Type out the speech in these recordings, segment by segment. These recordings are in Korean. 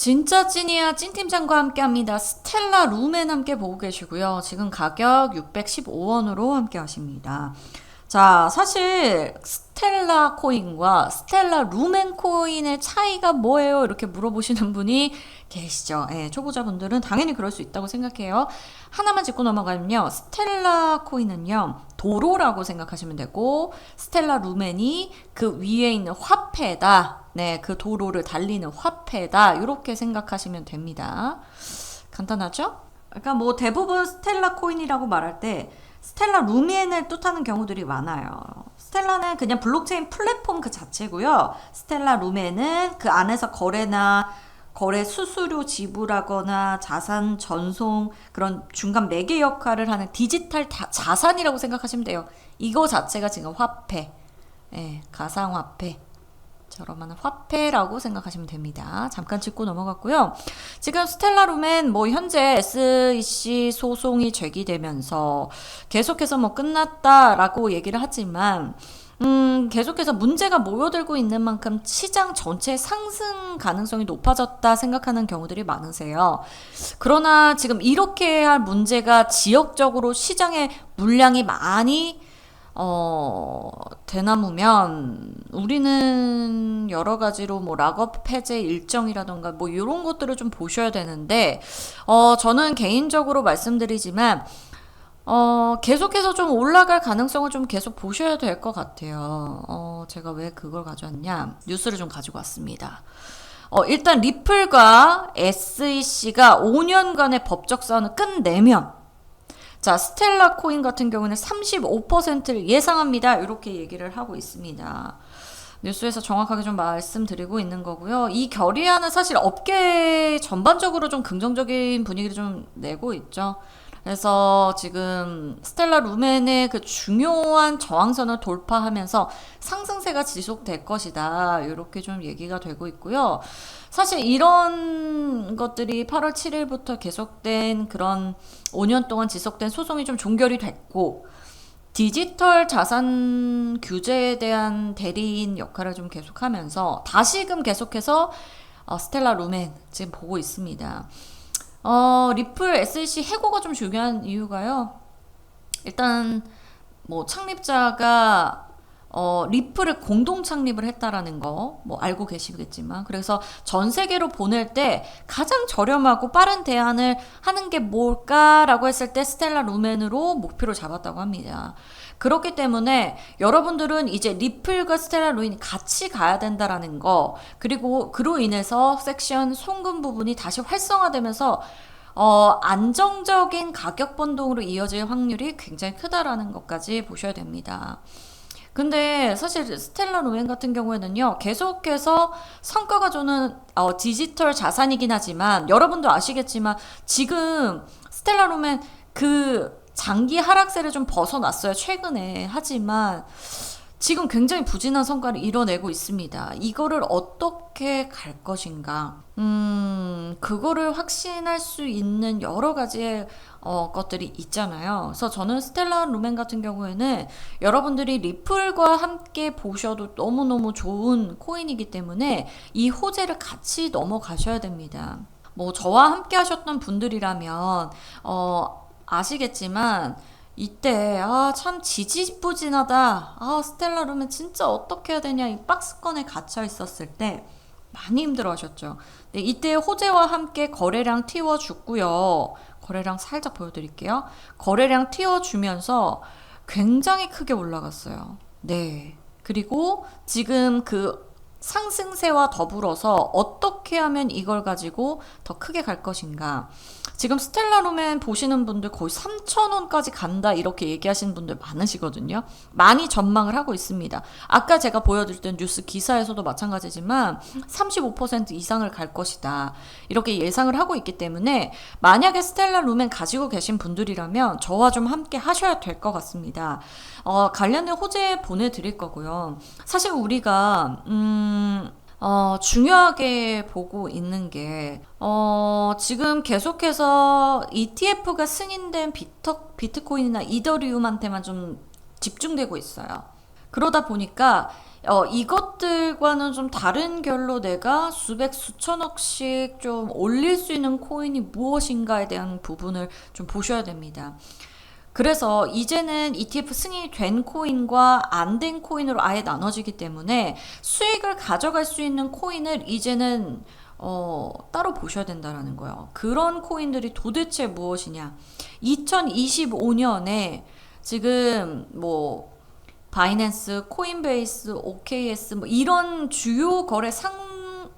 진짜 찐이야 찐팀장과 함께합니다. 스텔라 룸앤 함께 보고 계시고요. 지금 가격 615원으로 함께 하십니다. 자, 사실 스텔라 코인과 스텔라 루멘 코인의 차이가 뭐예요? 이렇게 물어보시는 분이 계시죠. 예, 초보자분들은 당연히 그럴 수 있다고 생각해요. 하나만 짚고 넘어가면요. 스텔라 코인은요. 도로라고 생각하시면 되고 스텔라 루멘이 그 위에 있는 화폐다. 네, 그 도로를 달리는 화폐다. 이렇게 생각하시면 됩니다. 간단하죠? 그러니까 뭐 대부분 스텔라 코인이라고 말할 때 스텔라 루멘을 뜻하는 경우들이 많아요. 스텔라는 그냥 블록체인 플랫폼 그 자체고요. 스텔라 루멘은 그 안에서 거래나 거래 수수료 지불하거나 자산 전송 그런 중간 매개 역할을 하는 디지털 다, 자산이라고 생각하시면 돼요. 이거 자체가 지금 화폐, 예, 가상화폐. 저렴한 화폐라고 생각하시면 됩니다. 잠깐 짚고 넘어갔고요. 지금 스텔라룸엔 뭐 현재 SEC 소송이 제기되면서 계속해서 뭐 끝났다라고 얘기를 하지만 음, 계속해서 문제가 모여들고 있는 만큼 시장 전체 상승 가능성이 높아졌다 생각하는 경우들이 많으세요. 그러나 지금 이렇게 할 문제가 지역적으로 시장에 물량이 많이 어, 대나무면 우리는 여러 가지로 뭐 락업 해제 일정이라던가 뭐 이런 것들을 좀 보셔야 되는데 어, 저는 개인적으로 말씀드리지만 어, 계속해서 좀 올라갈 가능성을 좀 계속 보셔야 될 것 같아요. 어, 제가 왜 그걸 가져왔냐? 뉴스를 좀 가지고 왔습니다. 어, 일단 리플과 SEC가 5년간의 법적 싸움을 끝내면 자, 스텔라 코인 같은 경우는 35%를 예상합니다. 이렇게 얘기를 하고 있습니다. 뉴스에서 정확하게 좀 말씀드리고 있는 거고요. 이 결의안은 사실 업계 전반적으로 좀 긍정적인 분위기를 좀 내고 있죠. 그래서 지금 스텔라 루멘의 그 중요한 저항선을 돌파하면서 상승세가 지속될 것이다. 이렇게 좀 얘기가 되고 있고요. 사실 이런 것들이 8월 7일부터 계속된 그런 5년 동안 지속된 소송이 좀 종결이 됐고 디지털 자산 규제에 대한 대리인 역할을 좀 계속하면서 다시금 계속해서 어, 스텔라 루멘 지금 보고 있습니다. 어, 리플 SEC 해고가 좀 중요한 이유가요. 일단 뭐 창립자가 어, 리플을 공동 창립을 했다라는 거, 뭐, 알고 계시겠지만. 그래서 전 세계로 보낼 때 가장 저렴하고 빠른 대안을 하는 게 뭘까라고 했을 때 스텔라 루멘으로 목표를 잡았다고 합니다. 그렇기 때문에 여러분들은 이제 리플과 스텔라 루인이 같이 가야 된다라는 거, 그리고 그로 인해서 섹션 송금 부분이 다시 활성화되면서 어, 안정적인 가격 변동으로 이어질 확률이 굉장히 크다라는 것까지 보셔야 됩니다. 근데 사실 스텔라 로엔 같은 경우에는요, 계속해서 성과가 주는 어, 디지털 자산이긴 하지만, 여러분도 아시겠지만, 지금 스텔라 로멘 그 장기 하락세를 좀 벗어났어요, 최근에. 하지만, 지금 굉장히 부진한 성과를 이뤄내고 있습니다. 이거를 어떻게 갈 것인가? 음, 그거를 확신할 수 있는 여러 가지의 어, 것들이 있잖아요. 그래서 저는 스텔라 루멘 같은 경우에는 여러분들이 리플과 함께 보셔도 너무너무 좋은 코인이기 때문에 이 호재를 같이 넘어가셔야 됩니다. 뭐 저와 함께 하셨던 분들이라면 어, 아시겠지만 이때 아 참 지지부진하다. 아 스텔라 룸은 진짜 어떻게 해야 되냐 이 박스권에 갇혀 있었을 때 많이 힘들어하셨죠. 네, 이때 호재와 함께 거래량 튀워주고요. 거래량 살짝 보여드릴게요. 거래량 튀어주면서 굉장히 크게 올라갔어요. 네. 그리고 지금 그 상승세와 더불어서 어떻게 하면 이걸 가지고 더 크게 갈 것인가. 지금 스텔라룸엔 보시는 분들 거의 3,000원까지 간다 이렇게 얘기하시는 분들 많으시거든요. 많이 전망을 하고 있습니다. 아까 제가 보여드렸던 뉴스 기사에서도 마찬가지지만 35% 이상을 갈 것이다. 이렇게 예상을 하고 있기 때문에 만약에 스텔라룸엔 가지고 계신 분들이라면 저와 좀 함께 하셔야 될 것 같습니다. 어, 관련된 호재 보내드릴 거고요. 사실 우리가 음, 어, 중요하게 보고 있는 게, 어, 지금 계속해서 ETF가 승인된 비터, 비트코인이나 이더리움한테만 좀 집중되고 있어요. 그러다 보니까 어, 이것들과는 좀 다른 결로 내가 수백 수천억씩 좀 올릴 수 있는 코인이 무엇인가에 대한 부분을 좀 보셔야 됩니다. 그래서 이제는 ETF 승인이 된 코인과 안 된 코인으로 아예 나눠지기 때문에 수익을 가져갈 수 있는 코인을 이제는 어, 따로 보셔야 된다라는 거예요. 그런 코인들이 도대체 무엇이냐? 2025년에 지금 뭐 바이낸스, 코인베이스, OKS 뭐 이런 주요 거래 상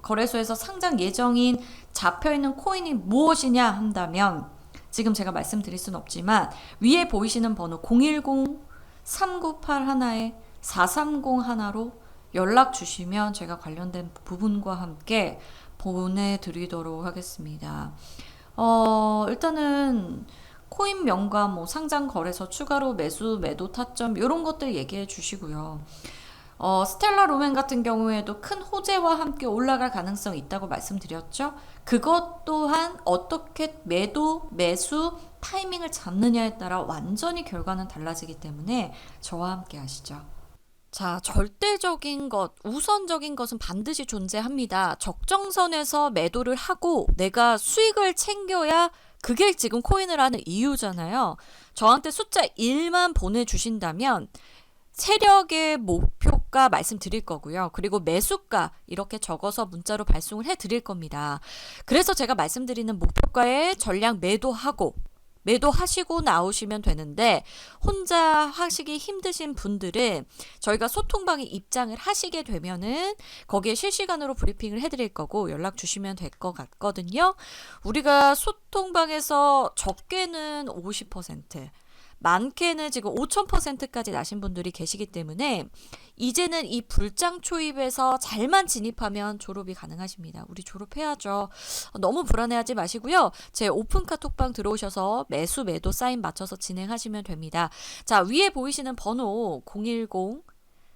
거래소에서 상장 예정인 잡혀 있는 코인이 무엇이냐 한다면 지금 제가 말씀드릴 수는 없지만 위에 보이시는 번호 010 398 하나에 430 하나로 연락 주시면 제가 관련된 부분과 함께 보내드리도록 하겠습니다. 어, 일단은 코인 명과 뭐 상장 거래소 추가로 매수 매도 타점 이런 것들 얘기해 주시고요. 어, 스텔라 로맨 같은 경우에도 큰 호재와 함께 올라갈 가능성이 있다고 말씀드렸죠. 그것 또한 어떻게 매도, 매수, 타이밍을 잡느냐에 따라 완전히 결과는 달라지기 때문에 저와 함께 하시죠. 자, 절대적인 것, 우선적인 것은 반드시 존재합니다. 적정선에서 매도를 하고 내가 수익을 챙겨야 그게 지금 코인을 하는 이유잖아요. 저한테 숫자 1만 보내주신다면 세력의 목표 가 말씀드릴 거고요. 그리고 매수가 이렇게 적어서 문자로 발송을 해 드릴 겁니다. 그래서 제가 말씀드리는 목표가에 전량 매도하고 매도하시고 나오시면 되는데 혼자 하시기 힘드신 분들은 저희가 소통방에 입장을 하시게 되면은 거기에 실시간으로 브리핑을 해드릴 거고 연락 주시면 될 것 같거든요. 우리가 소통방에서 적게는 50% 많게는 지금 5,000%까지 나신 분들이 계시기 때문에 이제는 이 불장 초입에서 잘만 진입하면 졸업이 가능하십니다. 우리 졸업해야죠. 너무 불안해하지 마시고요. 제 오픈 카톡방 들어오셔서 매수 매도 사인 맞춰서 진행하시면 됩니다. 자, 위에 보이시는 번호 010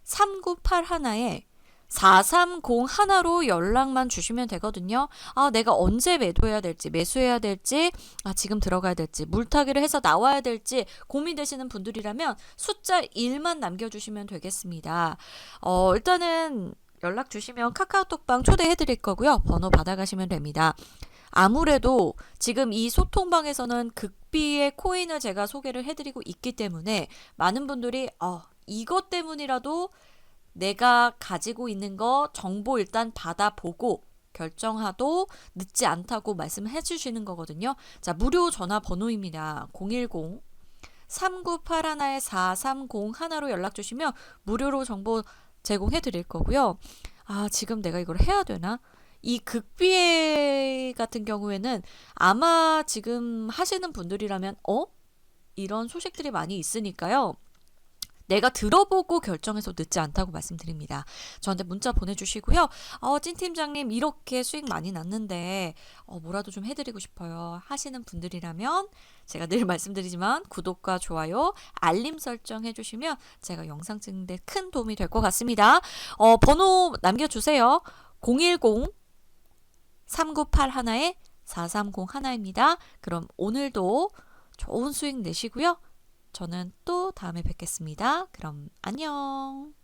398 하나에 430 하나로 연락만 주시면 되거든요. 아, 내가 언제 매도해야 될지, 매수해야 될지, 아, 지금 들어가야 될지, 물타기를 해서 나와야 될지 고민되시는 분들이라면 숫자 1만 남겨주시면 되겠습니다. 어, 일단은 연락 주시면 카카오톡방 초대해 드릴 거고요. 번호 받아가시면 됩니다. 아무래도 지금 이 소통방에서는 극비의 코인을 제가 소개를 해드리고 있기 때문에 많은 분들이 어, 이것 때문이라도 내가 가지고 있는 거 정보 일단 받아보고 결정하도 늦지 않다고 말씀해 주시는 거거든요. 자, 무료 전화 번호입니다. 010 398 하나에 430 하나로 연락 주시면 무료로 정보 제공해 드릴 거고요. 아, 지금 내가 이걸 해야 되나? 이 극비회 같은 경우에는 아마 지금 하시는 분들이라면 어? 이런 소식들이 많이 있으니까요. 내가 들어보고 결정해서 늦지 않다고 말씀드립니다. 저한테 문자 보내주시고요. 어, 찐 팀장님 이렇게 수익 많이 났는데 어, 뭐라도 좀 해드리고 싶어요. 하시는 분들이라면 제가 늘 말씀드리지만 구독과 좋아요, 알림 설정 해주시면 제가 영상 찍는데 큰 도움이 될 것 같습니다. 어, 번호 남겨주세요. 010 398 하나에 430 하나입니다. 그럼 오늘도 좋은 수익 내시고요. 저는 또 다음에 뵙겠습니다. 그럼 안녕.